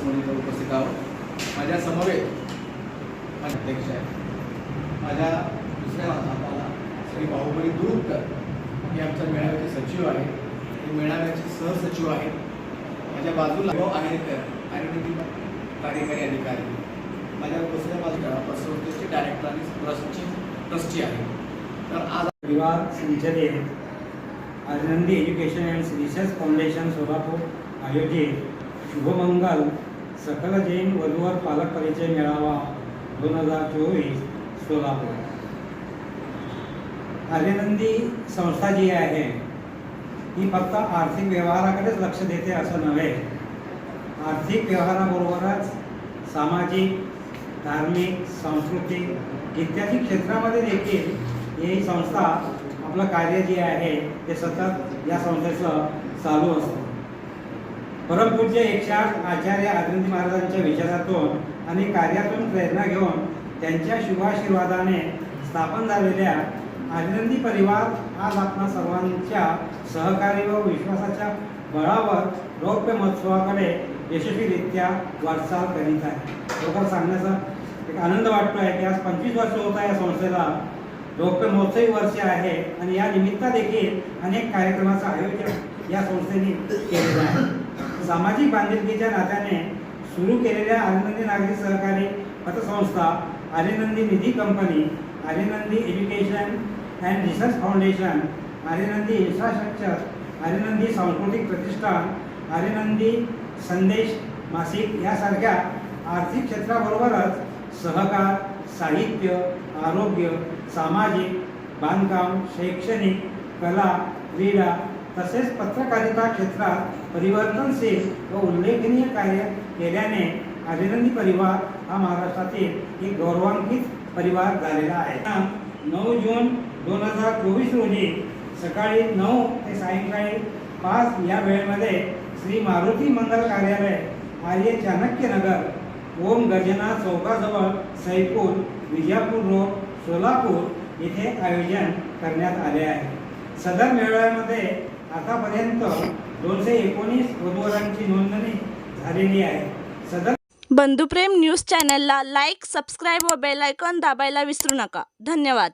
आपण इथं उपस्थित आहोत माझ्या समवेत अध्यक्ष आहे माझ्या दुसऱ्या हाताला श्री बाहुबली दुरुपकर हे आमच्या मेळाव्याचे सचिव आहे हे मेळाव्याचे सहसचिव आहेत. माझ्या बाजूला भाऊ आहेरकर आणि कार्यकारी अधिकारी. माझ्या दुसऱ्या बाजूला संस्थेचे डायरेक्टर आणि ट्रस्टची ट्रस्टी आहे. तर आज परिवार सिंचने Anandi education and research foundation Solapur आयोजित शुभमंगल सकल जैन वधूवर पालक परिचय मेळावा दोन हजार चोवीस सोलापूर. आर्यनंदी संस्था जी आहे ही फक्त आर्थिक व्यवहाराकडेच लक्ष देते असं नव्हे. आर्थिक व्यवहाराबरोबरच सामाजिक धार्मिक सांस्कृतिक इत्यादी क्षेत्रामध्ये देखील ही संस्था आपलं कार्य जे आहे ते सतत या संस्थेचं चालू असतं. परमपूज्य एकशे आचार्य आनंदी महाराजांच्या विचारातून आणि कार्यातून प्रेरणा घेऊन त्यांच्या शुभाशीर्वादाने स्थापन झालेल्या आनंदी परिवार आज आपणा सर्वांच्या सहकार्य व विश्वासाच्या बळावर रौप्य महोत्सवाकडे यशस्वीरित्या वाटचाल करीत आहे. लोकांना सांगण्याचा एक आनंद वाटतो आहे की आज पंचवीस वर्ष होत आहे या संस्थेला. रौप्य महोत्सवी वर्ष आहे आणि या निमित्ता देखील अनेक कार्यक्रमाचं आयोजन या संस्थेने केलेलं आहे. सामाजिक बांधिलकीच्या नात्याने सुरू केलेल्या आर्यनंदी नागरी सहकारी पतसंस्था आर्यनंदी निधी company Aryanandi education and research foundation Aryanandi infrastructure Aryanandi सांस्कृतिक प्रतिष्ठान आर्यनंदी संदेश मासिक यासारख्या आर्थिक क्षेत्राबरोबरच सहकार साहित्य आरोग्य सामाजिक बांधकाम शैक्षणिक कला क्रीडा तसेच पत्रकारिता क्षेत्रात परिवर्तनशील व उल्लेखनीय कार्य केल्याने अभिनंदी परिवार हा महाराष्ट्रातील एक गौरवान्वित परिवार झालेला आहे. नऊ जून दोन हजार चोवीस रोजी सकाळी नऊ ते सायंकाळी पाच या वेळेमध्ये श्री मारुती मंगल कार्यालय आर्य चाणक्य नगर ओम गर्जना चौकाजवळ सैपूर विजापूर रोड सोलापूर येथे आयोजन करण्यात आले आहे. सदर मेळाव्यामध्ये आतापर्यंत दोनशे एकोणीस वधूवरांची नोंदणी झालेली आहे. सदर बंधुप्रेम न्यूज चॅनलला लाईक सबस्क्राईब व बेल आयकॉन दाबायला विसरू नका. धन्यवाद.